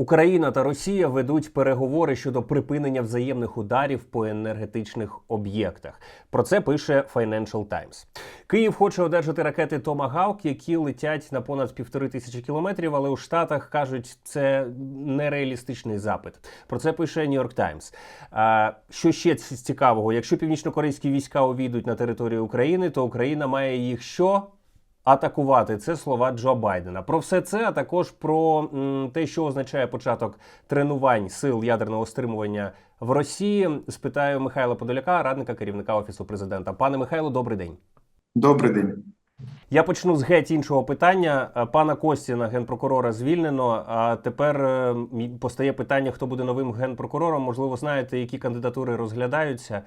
Україна та Росія ведуть переговори щодо припинення взаємних ударів по енергетичних об'єктах. Про це пише Financial Times. Київ хоче одержати ракети Томагавк, які летять на понад півтори тисячі кілометрів, але у Штатах кажуть, це нереалістичний запит. Про це пише Times. А, що ще цікавого? Якщо північнокорейські війська увійдуть на територію України, то Україна має їх що? Атакувати. Це слова Джо Байдена. Про все це, а також про м, те, що означає початок тренувань сил ядерного стримування в Росії. Спитаю Михайла Подоляка, радника керівника офісу президента. Пане Михайло, добрий день. Добрий день. Я почну з геть іншого питання. Пана Костіна, генпрокурора, звільнено. А тепер е, постає питання, хто буде новим генпрокурором. Можливо, знаєте, які кандидатури розглядаються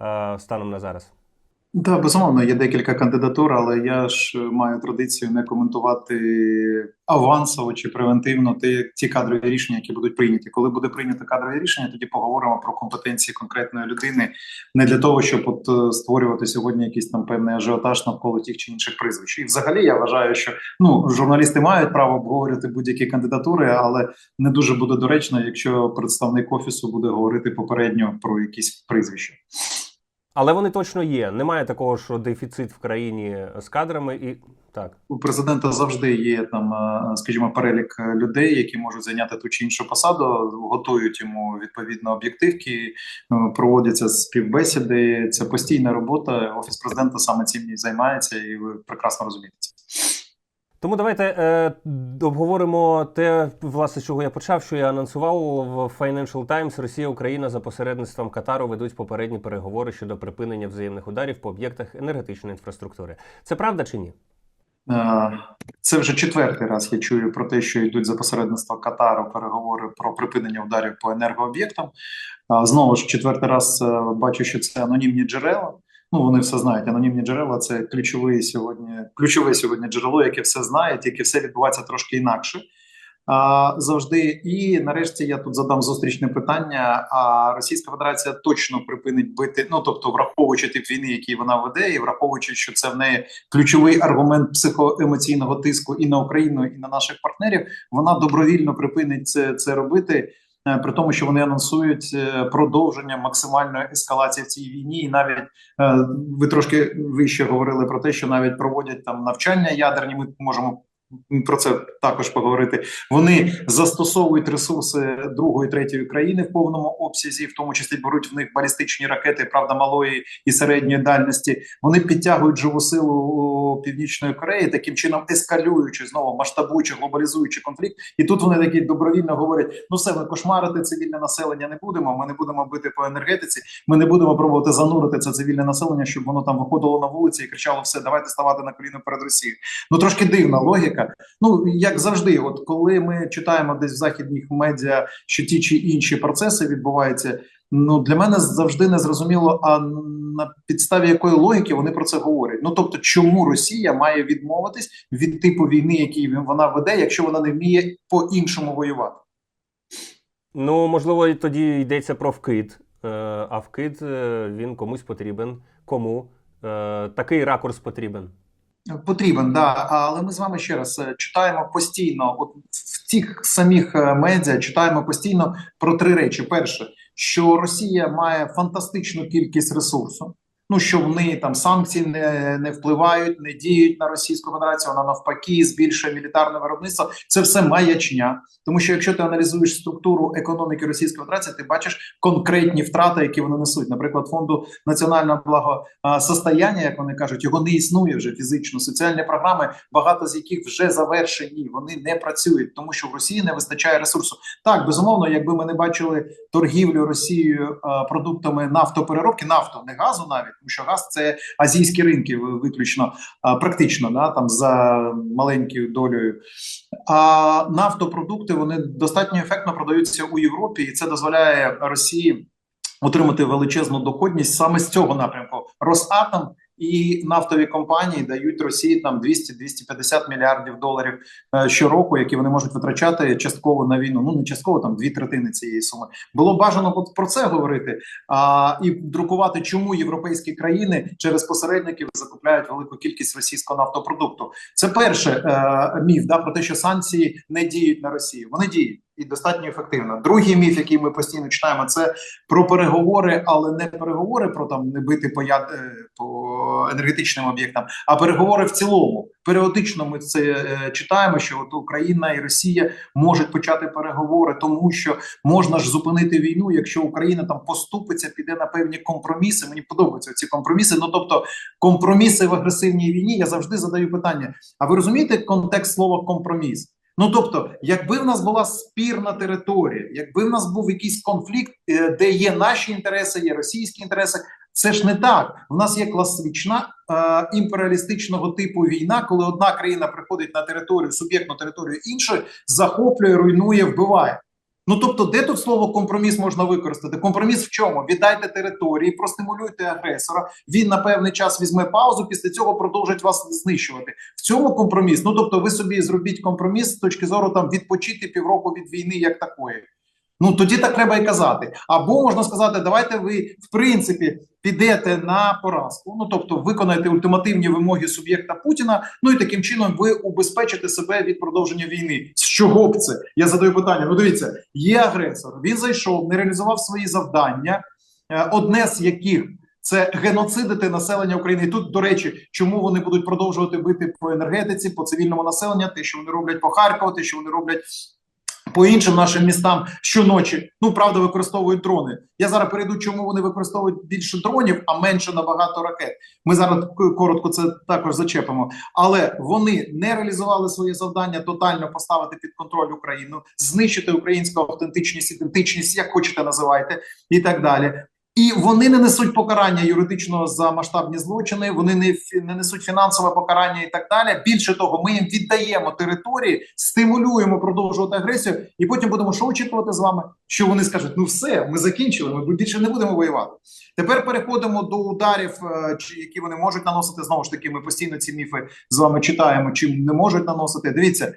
е, станом на зараз. Да, безумовно, є декілька кандидатур, але я ж маю традицію не коментувати авансово чи превентивно ті, ті кадрові рішення, які будуть прийняті. Коли буде прийнято кадрове рішення, тоді поговоримо про компетенції конкретної людини, не для того, щоб от е, створювати сьогодні якийсь там певний ажіотаж навколо тих чи інших прізвищ. І взагалі я вважаю, що ну журналісти мають право обговорювати будь-які кандидатури, але не дуже буде доречно, якщо представник офісу буде говорити попередньо про якісь прізвища. Але вони точно є. Немає такого, що дефіцит в країні з кадрами і так. У президента завжди є там, е, скажімо, перелік е, людей, які можуть зайняти ту чи іншу посаду, готують йому відповідно об'єктивки, е, проводяться співбесіди. Це постійна робота. Офіс президента саме цим і займається, і ви прекрасно розумієте. Тому давайте е, обговоримо те, власне, чого я почав, що я анонсував в Financial Times. Росія, Україна за посередництвом Катару ведуть попередні переговори щодо припинення взаємних ударів по об'єктах енергетичної інфраструктури. Це правда чи ні? Е, Це вже четвертий раз я чую про те, що йдуть за посередництва Катару переговори про припинення ударів по енергооб'єктам. Знову ж четвертий раз е, бачу, що це анонімні джерела. Ну вони все знають. Анонімні джерела це ключове сьогодні, ключове сьогодні джерело, яке все знає, тільки все відбувається трошки інакше. А, завжди, і нарешті я тут задам зустрічне питання. А Російська Федерація точно припинить бити, ну тобто, враховуючи тип війни, який вона веде, і враховуючи, що це в неї ключовий аргумент психоемоційного тиску і на Україну, і на наших партнерів, вона добровільно припинить це, це робити. Е, При тому, що вони анонсують е, продовження максимальної ескалації в цій війні, і навіть е, ви трошки вище говорили про те, що навіть проводять там навчання ядерні. Ми можемо про це також поговорити. Вони застосовують ресурси другої третьої країни в повному обсязі, в тому числі беруть в них балістичні ракети, правда, малої і середньої дальності. Вони підтягують живу силу Північної Кореї, таким чином ескалюючи знову масштабуючи, глобалізуючи конфлікт. І тут вони такі добровільно говорять: ну все, ми кошмарити цивільне населення не будемо. Ми не будемо бити по енергетиці. Ми не будемо пробувати занурити це цивільне населення, щоб воно там виходило на вулиці і кричало: все, давайте ставати на коліно перед Росією. Ну трошки дивна логіка. Ну як завжди, от коли ми читаємо десь в західних медіа, що ті чи інші процеси відбуваються. Ну для мене завжди не зрозуміло, а на підставі якої логіки вони про це говорять. Ну тобто, чому Росія має відмовитись від типу війни, який вона веде, якщо вона не вміє по-іншому воювати? Ну, можливо, тоді йдеться про вкид. Е, а вкид е, він комусь потрібен. Кому? Е, такий ракурс потрібен. Потрібен, да. Але ми з вами ще раз е, читаємо постійно, от в цих самих е, медіа читаємо постійно про три речі: перше, що Росія має фантастичну кількість ресурсу. Ну що в неї там санкції не, не впливають, не діють на Російську Федерацію. Вона навпаки збільшує мілітарне виробництво. Це все маячня. Тому що якщо ти аналізуєш структуру економіки Російської Федерації, ти бачиш конкретні втрати, які вони несуть. Наприклад, фонду національного благосостояння, як вони кажуть, його не існує вже фізично. Соціальні програми, багато з яких вже завершені, вони не працюють, тому що в Росії не вистачає ресурсу. Так, безумовно, якби ми не бачили торгівлю Росією продуктами нафтопереробки, нафту, не газу навіть, тому що газ це азійські ринки виключно практично, да, там за маленькою долею. А нафтопродукти вони достатньо ефектно продаються у Європі, і це дозволяє Росії отримати величезну доходність саме з цього напрямку. Росатом і нафтові компанії дають Росії там 200-250 мільярдів доларів е, щороку, які вони можуть витрачати частково на війну. Ну не частково там дві третини цієї суми. Було бажано про це говорити а, і друкувати, чому європейські країни через посередників закупляють велику кількість російського нафтопродукту. Це перше е, міф да про те, що санкції не діють на Росію. Вони діють. І достатньо ефективно. Другий міф, який ми постійно читаємо, це про переговори, але не переговори про там не бити по яд е, по енергетичним об'єктам, а переговори в цілому. Періодично ми це е, читаємо, що от Україна і Росія можуть почати переговори, тому що можна ж зупинити війну, якщо Україна там поступиться, піде на певні компроміси. Мені подобаються ці компроміси. Ну тобто, компроміси в агресивній війні. Я завжди задаю питання: а ви розумієте контекст слова компроміс? Ну тобто, якби в нас була спірна територія, якби в нас був якийсь конфлікт, е, де є наші інтереси, є російські інтереси, це ж не так. В нас є класична е, імперіалістичного типу війна, коли одна країна приходить на територію, суб'єктну територію іншої, захоплює, руйнує, вбиває. Ну тобто, де тут слово компроміс можна використати? Компроміс в чому? Віддайте території, простимулюйте агресора. Він на певний час візьме паузу. Після цього продовжить вас знищувати. В цьому компроміс. Ну тобто, ви собі зробіть компроміс з точки зору там відпочити півроку від війни, як такої. Ну тоді так треба і казати. Або можна сказати, давайте ви в принципі підете на поразку. Ну тобто, виконаєте ультимативні вимоги суб'єкта Путіна. Ну і таким чином ви убезпечите себе від продовження війни. З чого б це? Я задаю питання. Ну, дивіться, є агресор. Він зайшов, не реалізував свої завдання, е, одне з яких. Це геноцидити населення України. І тут, до речі, чому вони будуть продовжувати бити по енергетиці, по цивільному населенню, те, що вони роблять по Харкову, те, що вони роблять по іншим нашим містам щоночі. Ну правда, використовують дрони. Я зараз перейду, чому вони використовують більше дронів, а менше набагато ракет. Ми зараз коротко це також зачепимо. Але вони не реалізували своє завдання тотально поставити під контроль Україну, знищити українську автентичність, ідентичність, як хочете називайте, і так далі. І вони не несуть покарання юридичного за масштабні злочини. Вони не, не несуть фінансове покарання і так далі. Більше того, ми їм віддаємо території, стимулюємо продовжувати агресію, і потім будемо що очікувати з вами, що вони скажуть: ну все, ми закінчили. Ми більше не будемо воювати. Тепер переходимо до ударів, е, чи які вони можуть наносити. Знову ж таки, ми постійно ці міфи з вами читаємо, чим не можуть наносити. Дивіться,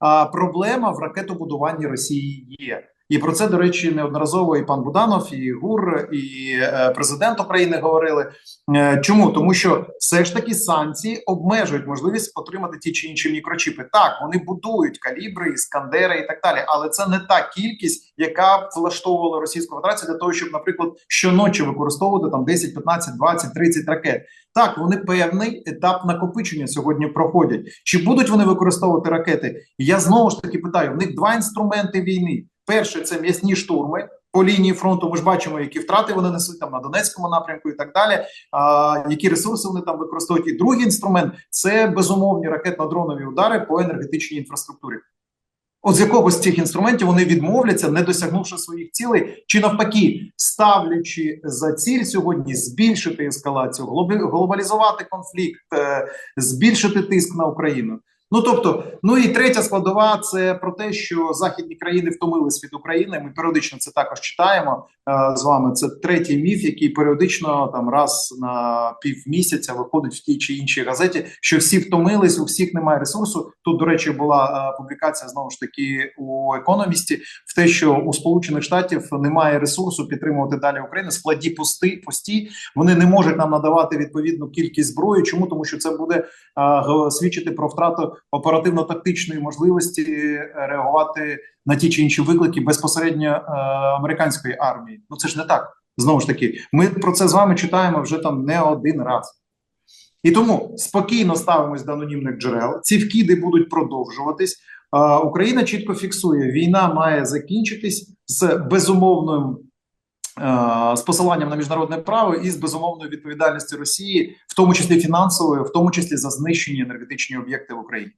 а, проблема в ракетобудуванні Росії є. І про це, до речі, неодноразово і пан Буданов, і ГУР, і е, президент України говорили. Е, чому? Тому що все ж таки санкції обмежують можливість отримати ті чи інші мікрочіпи. Так, вони будують калібри, іскандери і так далі, але це не та кількість, яка влаштовувала Російську Федерацію для того, щоб, наприклад, щоночі використовувати там 10, 15, 20, 30 ракет. Так, вони певний етап накопичення сьогодні проходять. Чи будуть вони використовувати ракети? Я знову ж таки питаю: в них два інструменти війни. Перше це м'ясні штурми по лінії фронту. Ми ж бачимо, які втрати вони несуть там на Донецькому напрямку і так далі. А, які ресурси вони там використовують? І другий інструмент це безумовні ракетно-дронові удари по енергетичній інфраструктурі. От з якогось з цих інструментів вони відмовляться, не досягнувши своїх цілей, чи навпаки, ставлячи за ціль сьогодні збільшити ескалацію, глобалізувати конфлікт, е, збільшити тиск на Україну. Ну тобто, ну і третя складова це про те, що західні країни втомились від України. Ми періодично це також читаємо е, з вами. Це третій міф, який періодично там раз на півмісяця виходить в тій чи іншій газеті, що всі втомились, у всіх немає ресурсу. Тут, до речі, була е, публікація знову ж таки у економісті в те, що у Сполучених Штатів немає ресурсу підтримувати далі Україну. Складі пусти пусті. Вони не можуть нам надавати відповідну кількість зброї. Чому тому, що це буде г- свідчити про втрату оперативно-тактичної можливості реагувати на ті чи інші виклики безпосередньо е, американської армії. Ну це ж не так. Знову ж таки, ми про це з вами читаємо вже там не один раз. І тому спокійно ставимось до анонімних джерел. Ці вкиди будуть продовжуватись. Е, Україна чітко фіксує, війна має закінчитись з безумовним е, з посиланням на міжнародне право і з безумовною відповідальністю Росії, в тому числі фінансовою, в тому числі за знищені енергетичні об'єкти в Україні.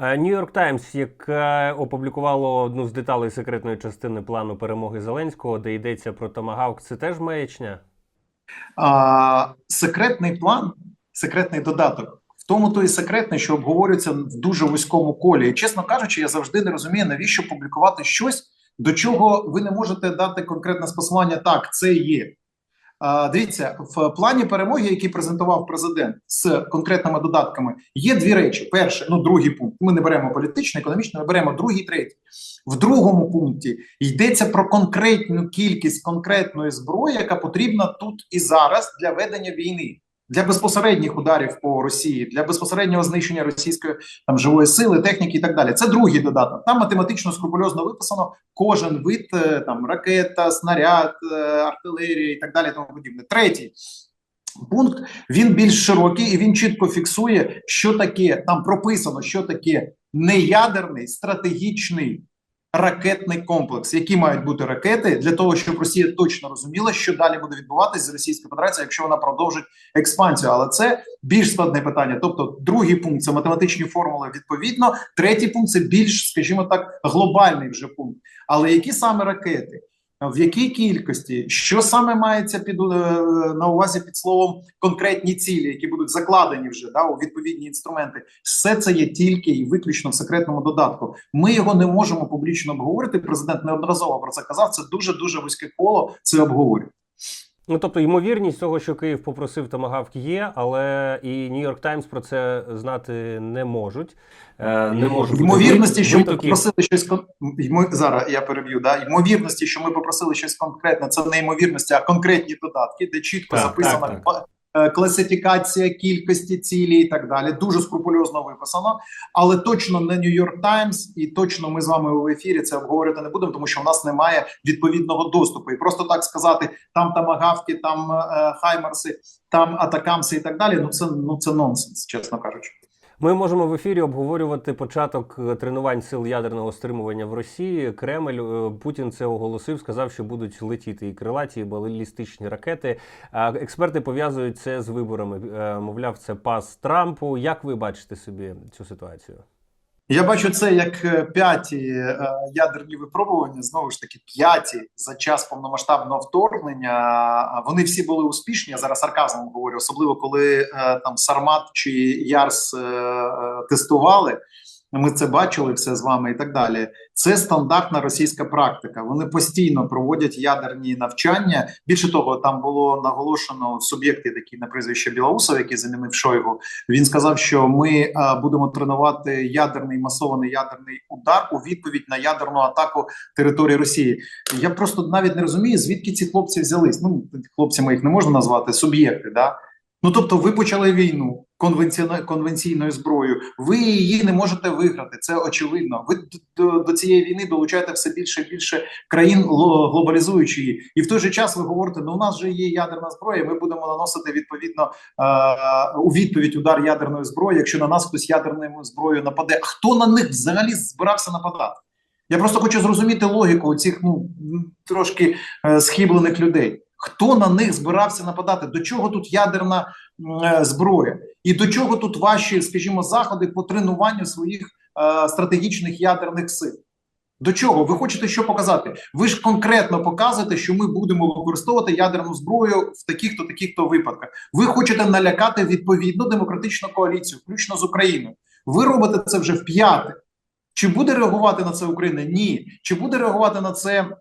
Нью-Йорк Таймс, яке опублікувало одну з деталей секретної частини плану перемоги Зеленського, де йдеться про Томагавк, це теж маячня. А, секретний план, секретний додаток. В тому то і секретний, що обговорюється в дуже вузькому колі. І чесно кажучи, я завжди не розумію, навіщо публікувати щось, до чого ви не можете дати конкретне спосилання. Так, це є. Дивіться, в плані перемоги, який презентував президент з конкретними додатками, є дві речі: перше, ну другий пункт. Ми не беремо політичний, економічний, ми беремо другий, третій. В другому пункті йдеться про конкретну кількість конкретної зброї, яка потрібна тут і зараз для ведення війни. Для безпосередніх ударів по Росії, для безпосереднього знищення російської там живої сили, техніки і так далі. Це другий додаток. Там математично скрупульозно виписано кожен вид е, там ракета, снаряд, е, артилерія і так далі. Тому подібне. Третій. Пункт він більш широкий і він чітко фіксує, що таке там прописано, що таке неядерний стратегічний ракетний комплекс, які мають бути ракети для того, щоб Росія точно розуміла, що далі буде відбуватись з Російською Федерацією, якщо вона продовжить експансію. Але це більш складне питання. Тобто, другий пункт це математичні формули відповідно. Третій пункт це більш, скажімо так, глобальний вже пункт. Але які саме ракети? В якій кількості, що саме мається під е, на увазі під словом конкретні цілі, які будуть закладені вже да у відповідні інструменти, все це є тільки і виключно в секретному додатку. Ми його не можемо публічно обговорити. Президент неодноразово про це казав. Це дуже дуже вузьке коло. Це обговорює. Ну тобто, ймовірність того, що Київ попросив томагавк, є, але і Нью-Йорк Таймс про це знати не можуть. Е, не можуть ймовірності, що ми попросили щось кон... ймо- зараз. Я переб'ю. Да ймовірності, що ми попросили щось конкретне. Це не ймовірності, а конкретні додатки, де чітко Так, записана так, е, класифікація кількості цілі і так далі. Дуже скрупульозно виписано, але точно не Нью-Йорк Таймс, і точно ми з вами в ефірі це обговорювати не будемо, тому що в нас немає відповідного доступу. І просто так сказати, там тамагавки, там е, хаймарси, там атакамси і так далі. Ну це ну це нонсенс, чесно кажучи. Ми можемо в ефірі обговорювати початок е, тренувань сил ядерного стримування в Росії. Кремль е, Путін це оголосив, сказав, що будуть летіти і крилаті, і балістичні ракети. Експерти пов'язують це з виборами. Е, Мовляв, це пас Трампу. Як ви бачите собі цю ситуацію? Я бачу це як е, п'яті е, ядерні випробування. Знову ж таки, п'яті за час повномасштабного вторгнення. Вони всі були успішні. Я зараз сарказмом говорю, особливо коли е, там Сармат чи Ярс тестували. Ми це бачили все з вами і так далі. Це стандартна російська практика. Вони постійно проводять ядерні навчання. Більше того, там було наголошено суб'єкти, такі на прізвище Білоусов, який замінив Шойгу. Він сказав, що ми а, будемо тренувати ядерний масований ядерний удар у відповідь на ядерну атаку території Росії. Я просто навіть не розумію, звідки ці хлопці взялись. Ну хлопцями їх не можна назвати суб'єкти. Да? Ну тобто, ви почали війну конвенційною зброєю. Ви її не можете виграти. Це очевидно. Ви до, до цієї війни долучаєте все більше і більше країн, гло- глобалізуючи її. І в той же час ви говорите: ну у нас же є ядерна зброя. Ми будемо наносити відповідно е, у відповідь удар ядерної зброї, якщо на нас хтось ядерною зброєю нападе. А хто на них взагалі збирався нападати? Я просто хочу зрозуміти логіку цих ну трошки е, схиблених людей. Хто на них збирався нападати? До чого тут ядерна е. І до чого тут ваші, скажімо, заходи по тренуванню своїх е, стратегічних ядерних сил? До чого? Ви хочете що показати? Ви ж конкретно показуєте, що ми будемо використовувати ядерну зброю в таких-то таких-то випадках. Ви хочете налякати відповідну демократичну коаліцію, включно з Україною. Ви робите це вже в п'яте. Чи буде реагувати на це Україна? Ні. Чи буде реагувати на це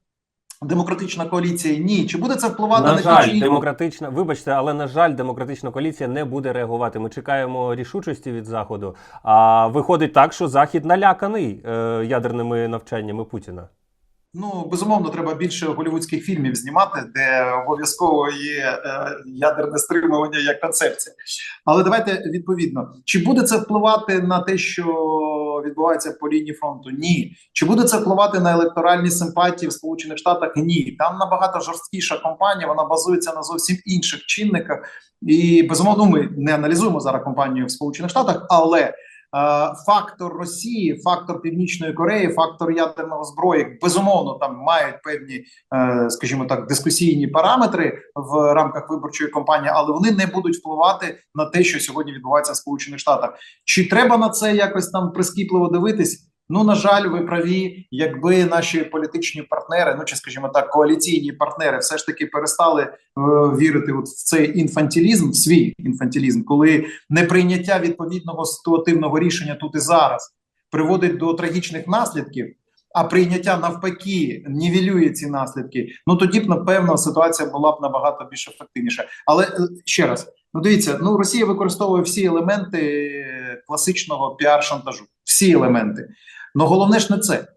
демократична коаліція? Ні. Чи буде це впливати на, На жаль, інші? демократична, вибачте, але на жаль, демократична коаліція не буде реагувати. Ми чекаємо рішучості від заходу. А виходить так, що захід наляканий е, ядерними навчаннями Путіна. Ну безумовно, треба більше голівудських фільмів знімати, де обов'язково є е, ядерне стримування як концепція. Але давайте відповідно, чи буде це впливати на те, що відбувається по лінії фронту? Ні. Чи буде це впливати на електоральні симпатії в Сполучених Штатах? Ні. Там набагато жорсткіша компанія, вона базується на зовсім інших чинниках. І безумовно, ми не аналізуємо зараз компанію в Сполучених Штатах, але фактор Росії, фактор Північної Кореї, фактор ядерного зброї, безумовно, там мають певні, е, скажімо так, дискусійні параметри в рамках виборчої кампанії, але вони не будуть впливати на те, що сьогодні відбувається в Сполучених Штатах. Чи треба на це якось там прискіпливо дивитись? Ну, на жаль, ви праві, якби наші політичні партнери, ну чи скажімо так, коаліційні партнери, все ж таки перестали е, вірити от в цей інфантилізм, в свій інфантилізм, коли неприйняття відповідного ситуативного рішення тут і зараз приводить до трагічних наслідків. А прийняття навпаки нівелює ці наслідки. Ну тоді б напевно ситуація була б набагато більш ефективніша. Але е, ще раз, ну дивіться, ну Росія використовує всі елементи класичного піар-шантажу, всі елементи. Ну головне ж не це.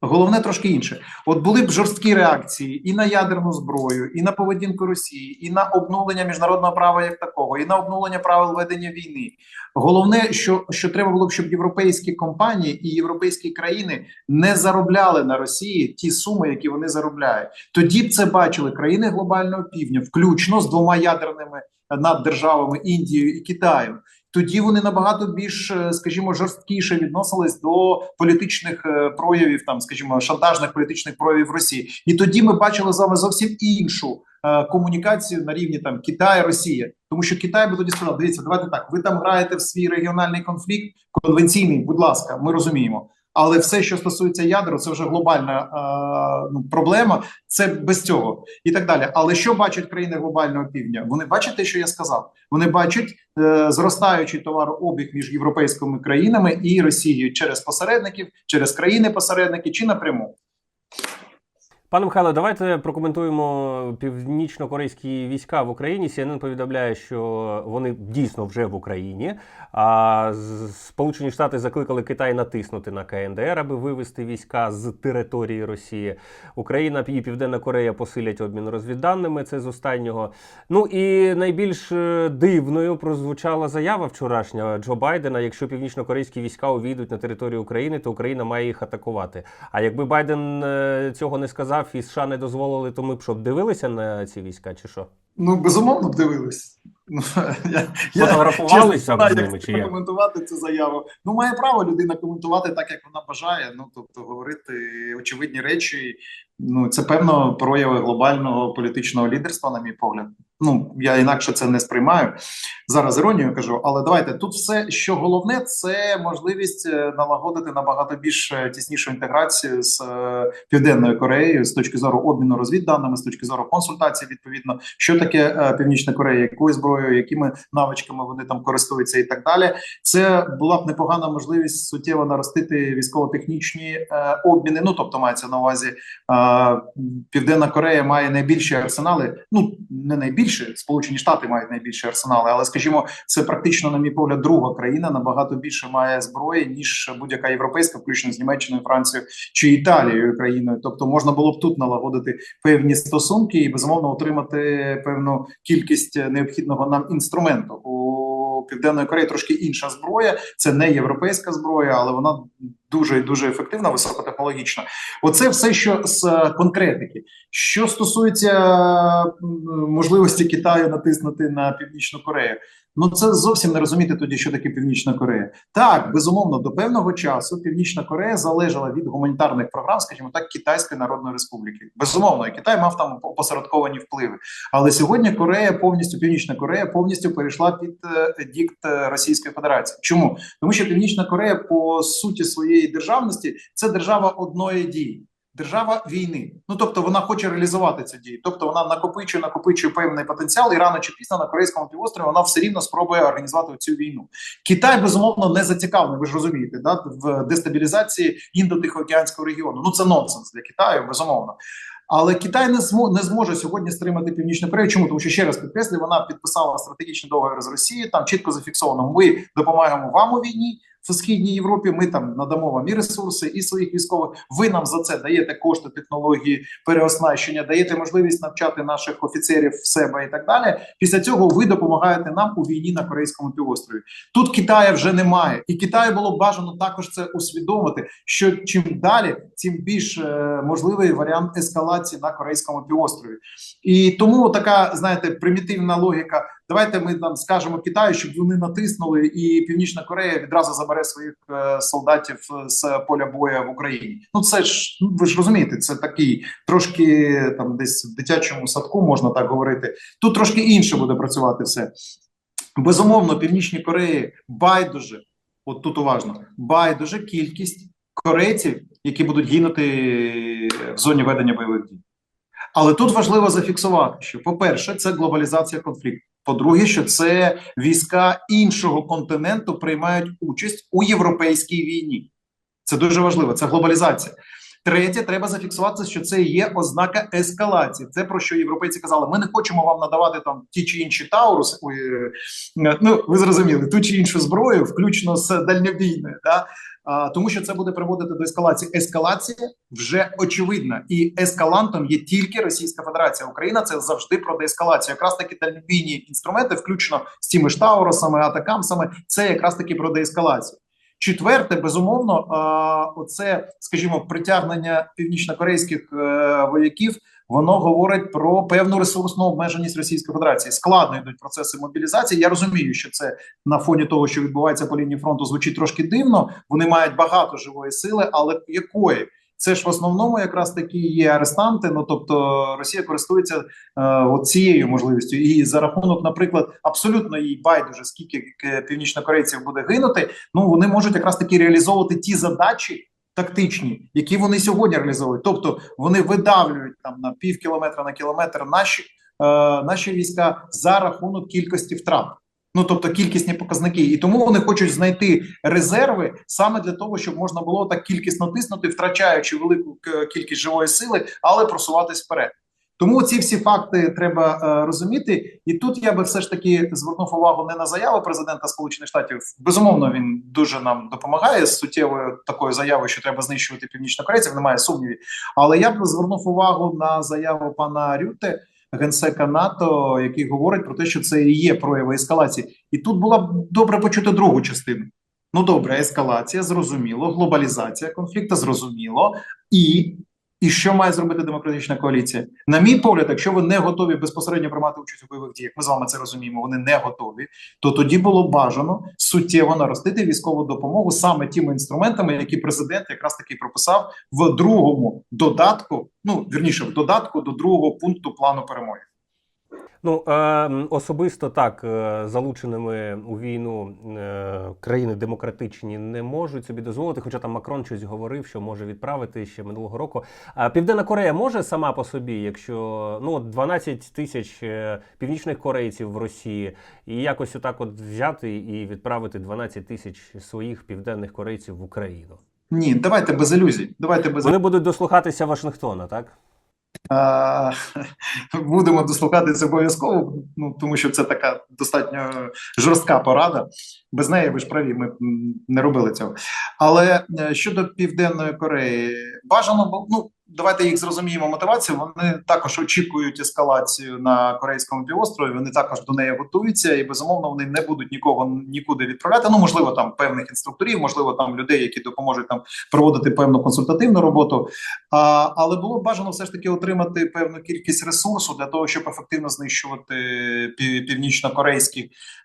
Головне трошки інше. От були б жорсткі реакції і на ядерну зброю, і на поведінку Росії, і на обнулення міжнародного права як такого, і на обнулення правил ведення війни. Головне, що, що треба було б, щоб європейські компанії і європейські країни не заробляли на Росії ті суми, які вони заробляють. Тоді б це бачили країни глобального півдня, включно з двома ядерними наддержавами Індією і Китаєм. Тоді вони набагато більш, е, скажімо, жорсткіше відносились до політичних е, проявів, там, скажімо, шантажних політичних проявів Росії. І тоді ми бачили з вами зовсім іншу е, комунікацію на рівні там Китай, Росія, тому що Китай би тоді сказав: дивіться, давайте так. Ви там граєте в свій регіональний конфлікт конвенційний. Будь ласка, ми розуміємо. Але все, що стосується ядра, це вже глобальна е, ну, проблема. Це без цього і так далі. Але що бачать країни глобального півдня? Вони бачать те, що я сказав. Вони бачать е, зростаючий товарообіг між європейськими країнами і Росією через посередників, через країни-посередники чи напряму. Пане Михайло, давайте прокоментуємо північно-корейські війська в Україні. CNN повідомляє, що вони дійсно вже в Україні. А Сполучені Штати закликали Китай натиснути на КНДР, аби вивести війська з території Росії. Україна і Південна Корея посилять обмін розвідданими. Це з останнього. Ну і найбільш е, дивною прозвучала заява вчорашня Джо Байдена. Якщо північно-корейські війська увійдуть на територію України, то Україна має їх атакувати. А якби Байден е, цього не сказав і США не дозволили, то ми б що б дивилися на ці війська, чи що? Ну безумовно б дивились. Ну, я, Фотографувалися б з ними, чи як? коментувати цю заяву. Ну має право людина коментувати так, як вона бажає. Ну тобто говорити очевидні речі. Ну це певно прояви глобального політичного лідерства, на мій погляд. Ну я інакше це не сприймаю. Зараз іронію кажу, але давайте тут все, що головне, це можливість е, налагодити набагато більш е, тіснішу інтеграцію з е, південною Кореєю з точки зору обміну розвідданими, з точки зору консультацій. Відповідно, що таке е, Північна Корея, якою зброєю, якими навичками вони там користуються, і так далі. Це була б непогана можливість суттєво наростити військово-технічні е, обміни. Ну тобто мається на увазі. е, Південна Корея має найбільші арсенали. Ну не найбільше, Сполучені Штати мають найбільші арсенали, але скажімо, це практично, на мій погляд, друга країна набагато більше має зброї ніж будь-яка європейська, включно з Німеччиною, Францією чи Італією країною. Тобто можна було б тут налагодити певні стосунки і безумовно отримати певну кількість необхідного нам інструменту. У Південної Кореї трошки інша зброя. Це не європейська зброя, але вона дуже і дуже ефективна, високотехнологічна. Оце все, що з е, конкретики. Що стосується можливості Китаю натиснути на Північну Корею, ну це зовсім не розуміти тоді, що таке Північна Корея. Так, безумовно, до певного часу Північна Корея залежала від гуманітарних програм, скажімо так, Китайської Народної Республіки. Безумовно, і Китай мав там опосередковані впливи. Але сьогодні Корея повністю Північна Корея повністю перейшла під е, дікт е, Російської Федерації. Чому тому, що Північна Корея по суті своєї державності це держава одної дії. Держава війни, ну тобто вона хоче реалізувати цю дію. Тобто вона накопичує, накопичує певний потенціал, і рано чи пізно на корейському півострові вона все рівно спробує організувати цю війну. Китай безумовно не зацікавлений. Ви ж розумієте, да в дестабілізації індо-тихоокеанського регіону. Ну це нонсенс для Китаю, безумовно. Але Китай не змо не зможе сьогодні стримати північну Корею. Чому тому, що ще раз підкреслю, вона підписала стратегічний договір з Росією. Там чітко зафіксовано: ми допомагаємо вам у війні в східній Європі. Ми там надамо вам і ресурси, і своїх військових. Ви нам за це даєте кошти, технології, переоснащення, даєте можливість навчати наших офіцерів в себе і так далі. Після цього ви допомагаєте нам у війні на корейському півострові. Тут Китая вже немає, і Китаю було б бажано також це усвідомити. Що чим далі, тим більш е, можливий варіант ескалації на корейському півострові. І тому така, знаєте, примітивна логіка. Давайте ми там скажемо Китаю, щоб вони натиснули, і Північна Корея відразу забере своїх е, солдатів з поля бою в Україні. Ну це ж ну, ви ж розумієте, це такий трошки там десь в дитячому садку можна так говорити. Тут трошки інше буде працювати все. Безумовно, Північній Кореї байдуже, от тут уважно, байдуже кількість корейців, які будуть гинути в зоні ведення бойових дій. Але тут важливо зафіксувати, що, по-перше, це глобалізація конфлікту. По-друге, що це війська іншого континенту приймають участь у європейській війні. Це дуже важливо. Це глобалізація. Третє, треба зафіксувати, що це є ознака ескалації. Це про що європейці казали. Ми не хочемо вам надавати там ті чи інші Таурус. ой, е, Ну ви зрозуміли, ту чи іншу зброю, включно з дальнобійною. Да? Тому що це буде приводити до ескалації. Ескалація вже очевидна, і ескалантом є тільки Російська Федерація. Україна це завжди про деескалацію. Якраз таки дальнобійні інструменти, включно з тими ж Тауросами, атакамсами, це якраз таки про деескалацію. Четверте, безумовно, оце, скажімо, притягнення північнокорейських е, вояків. Воно говорить про певну ресурсну обмеженість Російської Федерації. Складно йдуть процеси мобілізації. Я розумію, що це на фоні того, що відбувається по лінії фронту, звучить трошки дивно. Вони мають багато живої сили, але якої? Це ж в основному якраз такі є арестанти. Ну тобто Росія користується е, цією можливістю, і за рахунок, наприклад, абсолютно їй байдуже скільки е, північнокорейців буде гинути. Ну вони можуть якраз таки реалізовувати ті задачі тактичні, які вони сьогодні реалізовують. Тобто вони видавлюють там на пів кілометра на кілометр наші, е, наші війська за рахунок кількості втрат. Ну тобто кількісні показники, і тому вони хочуть знайти резерви саме для того, щоб можна було так кількісно тиснути, втрачаючи велику кількість живої сили, але просуватись вперед. Тому ці всі факти треба е, розуміти, і тут я би все ж таки звернув увагу не на заяву президента Сполучених Штатів. Безумовно, він дуже нам допомагає з суттєвою такою заявою, що треба знищувати північнокорейців. Немає сумнівів. Але я б звернув увагу на заяву пана Рюте, генсека НАТО, який говорить про те, що це і є прояви ескалації. І тут була б добре почути другу частину. Ну добре, ескалація, зрозуміло, глобалізація конфлікту, зрозуміло, і. І що має зробити демократична коаліція? На мій погляд, якщо ви не готові безпосередньо приймати участь у бойових діях, ми з вами це розуміємо. Вони не готові. То тоді було бажано суттєво наростити військову допомогу саме тими інструментами, які президент якраз таки прописав в другому додатку. Ну вірніше, в додатку до другого пункту плану перемоги. Ну е, особисто так е, залученими у війну е, країни демократичні не можуть собі дозволити. Хоча там Макрон щось говорив, що може відправити ще минулого року. А Південна Корея може сама по собі, якщо ну от 12 тисяч е, північних корейців в Росії, і якось отак от взяти і відправити 12 тисяч своїх південних корейців в Україну. Ні, давайте без ілюзій. Давайте без Вони будуть дослухатися Вашингтона, так? Будемо дослухатися обов'язково, ну тому що це така достатньо жорстка порада. Без неї ви ж праві, ми не робили цього. Але е, щодо Південної Кореї, бажано бу- ну давайте їх зрозуміємо мотивацію. Вони також очікують ескалацію на корейському півострові. Вони також до неї готуються, і безумовно вони не будуть нікого нікуди відправляти. Ну можливо, там певних інструкторів, можливо, там людей, які допоможуть там проводити певну консультативну роботу. А, але було б бажано все ж таки отримати певну кількість ресурсу для того, щоб ефективно знищувати пів- північно-корейських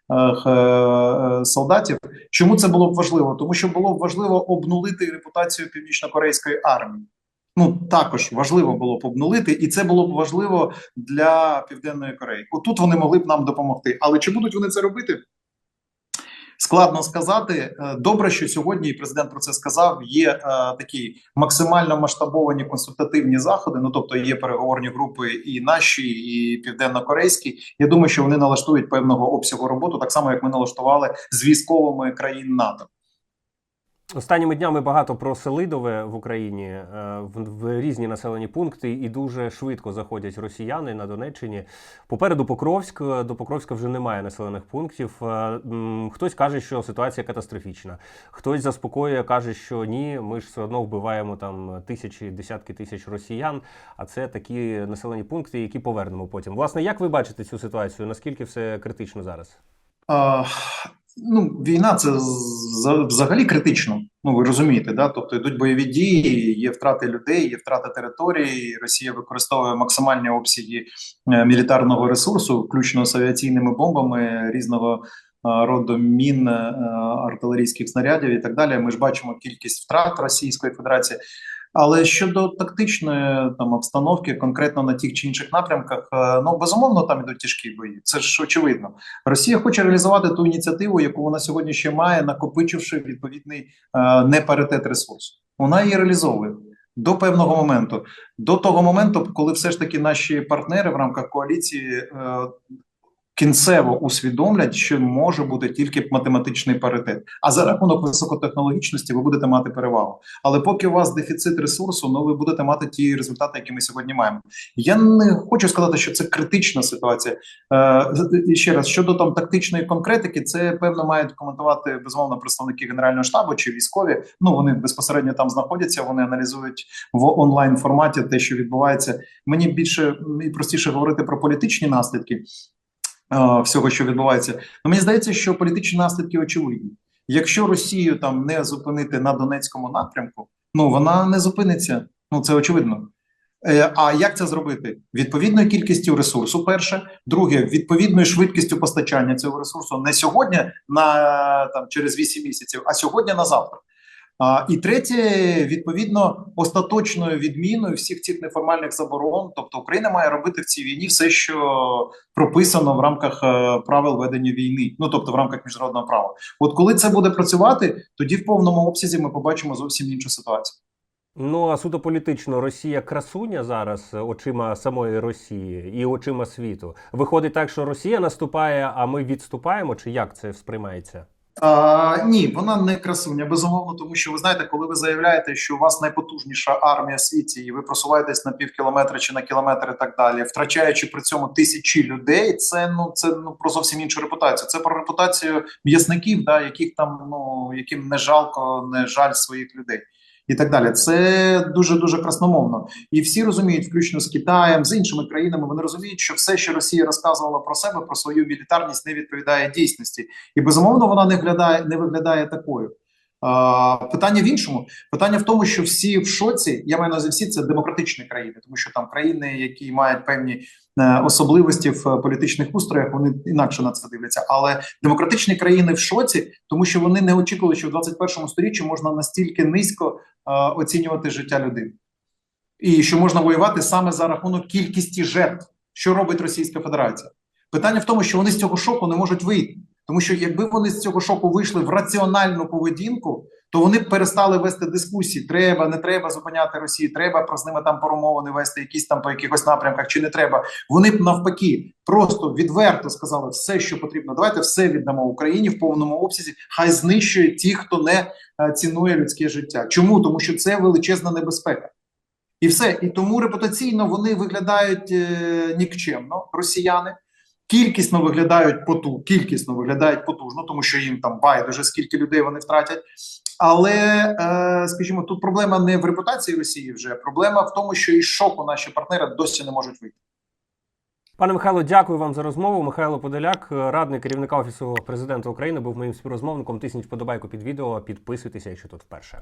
е, е, солдатів. Чому це було б важливо? Тому що було б важливо обнулити репутацію північно-корейської армії. Ну також важливо було б обнулити, і це було б важливо для Південної Кореї. Отут вони могли б нам допомогти. Але чи будуть вони це робити? Складно сказати. Е, Добре, що сьогодні і президент про це сказав. Є е, такі максимально масштабовані консультативні заходи. Ну тобто є переговорні групи і наші, і південно-корейські. Я думаю, що вони налаштують певного обсягу роботу, так само як ми налаштували з військовими країн НАТО. Останніми днями багато про Селидове в Україні е, в, різні населені пункти, і дуже швидко заходять росіяни на Донеччині. Попереду Покровськ. До Покровська вже немає населених пунктів. Е, Хтось каже, що ситуація катастрофічна. Хтось заспокоює, каже, що ні, ми ж все одно вбиваємо там тисячі, десятки тисяч росіян. А це такі населені пункти, які повернемо потім. Власне, як ви бачите цю ситуацію? Наскільки все критично зараз? Ну, війна це взагалі критично. Ну ви розумієте, да? Тобто йдуть бойові дії, є втрати людей, є втрата території. Росія використовує максимальні обсяги е, мілітарного ресурсу, включно з авіаційними бомбами різного е, роду мін, е, артилерійських снарядів і так далі. Ми ж бачимо кількість втрат Російської Федерації. Але щодо тактичної там обстановки, конкретно на тих чи інших напрямках, е, ну безумовно там ідуть тяжкі бої. Це ж очевидно. Росія хоче реалізувати ту ініціативу, яку вона сьогодні ще має, накопичивши відповідний е, непаритет ресурсу. Вона її реалізовує до певного моменту. До того моменту, коли все ж таки наші партнери в рамках коаліції е, кінцево усвідомлять, що може бути тільки математичний паритет. А за рахунок високотехнологічності ви будете мати перевагу. Але поки у вас дефіцит ресурсу, ну ви будете мати ті результати, які ми сьогодні маємо. Я не хочу сказати, що це критична ситуація. Е, ще раз щодо там тактичної конкретики, це певно мають коментувати безумовно представники генерального штабу чи військові. Ну вони безпосередньо там знаходяться. Вони аналізують в онлайн форматі те, що відбувається. Мені більше і простіше говорити про політичні наслідки всього, що відбувається. Ну мені здається, що політичні наслідки очевидні. Якщо Росію там не зупинити на Донецькому напрямку, ну вона не зупиниться. Ну це очевидно. Е, А як це зробити? Відповідною кількістю ресурсу, перше, друге, відповідною швидкістю постачання цього ресурсу не сьогодні на там через 8 місяців, а сьогодні на завтра. А, і третє, відповідно, остаточною відміною всіх цих неформальних заборон. Тобто Україна має робити в цій війні все, що прописано в рамках е, правил ведення війни, ну тобто в рамках міжнародного права. От коли це буде працювати, тоді в повному обсязі ми побачимо зовсім іншу ситуацію. Ну а суто політично Росія красуня зараз е, очима самої Росії і очима світу. Виходить так, що Росія наступає, а ми відступаємо, чи як це сприймається? А, ні, вона не красуня, безумовно, тому що ви знаєте, коли ви заявляєте, що у вас найпотужніша армія світі, і ви просуваєтесь на пів кілометра чи на кілометр і так далі, втрачаючи при цьому тисячі людей, це ну це ну про зовсім іншу репутацію. Це про репутацію м'ясників, да, яких там ну яким не жалко, не жаль своїх людей. І так далі, це дуже дуже красномовно, і всі розуміють, включно з Китаєм, з іншими країнами. Вони розуміють, що все, що Росія розказувала про себе, про свою мілітарність, не відповідає дійсності, і безумовно вона не виглядає, не виглядає такою. Питання в іншому. Питання в тому, що всі в шоці, я маю на увазі всі це демократичні країни, тому що там країни, які мають певні особливості в е, політичних устроях, вони інакше на це дивляться. Але демократичні країни в шоці, тому що вони не очікували, що в 21 сторіччі можна настільки низько е, оцінювати життя людини, і що можна воювати саме за рахунок кількості жертв, що робить Російська Федерація. Питання в тому, що вони з цього шоку не можуть вийти. Тому що якби вони з цього шоку вийшли в раціональну поведінку, то вони б перестали вести дискусії: треба, не треба зупиняти Росію, треба про з ними там перемовини вести, якісь там по якихось напрямках, чи не треба. Вони б навпаки просто відверто сказали все, що потрібно. Давайте все віддамо Україні в повному обсязі. Хай знищує ті, хто не е, цінує людське життя. Чому? Тому що це величезна небезпека. І все. І тому репутаційно вони виглядають е, нікчемно, росіяни кількісно виглядають поту, кількісно виглядають потужно, тому що їм там байдуже скільки людей вони втратять. Але е, скажімо, тут проблема не в репутації Росії, вже проблема в тому, що із шоку наші партнери досі не можуть вийти. Пане Михайло, дякую вам за розмову. Михайло Подоляк, радник керівника офісу президента України, був моїм співрозмовником. Тисніть вподобайку під відео, підписуйтеся, якщо тут вперше.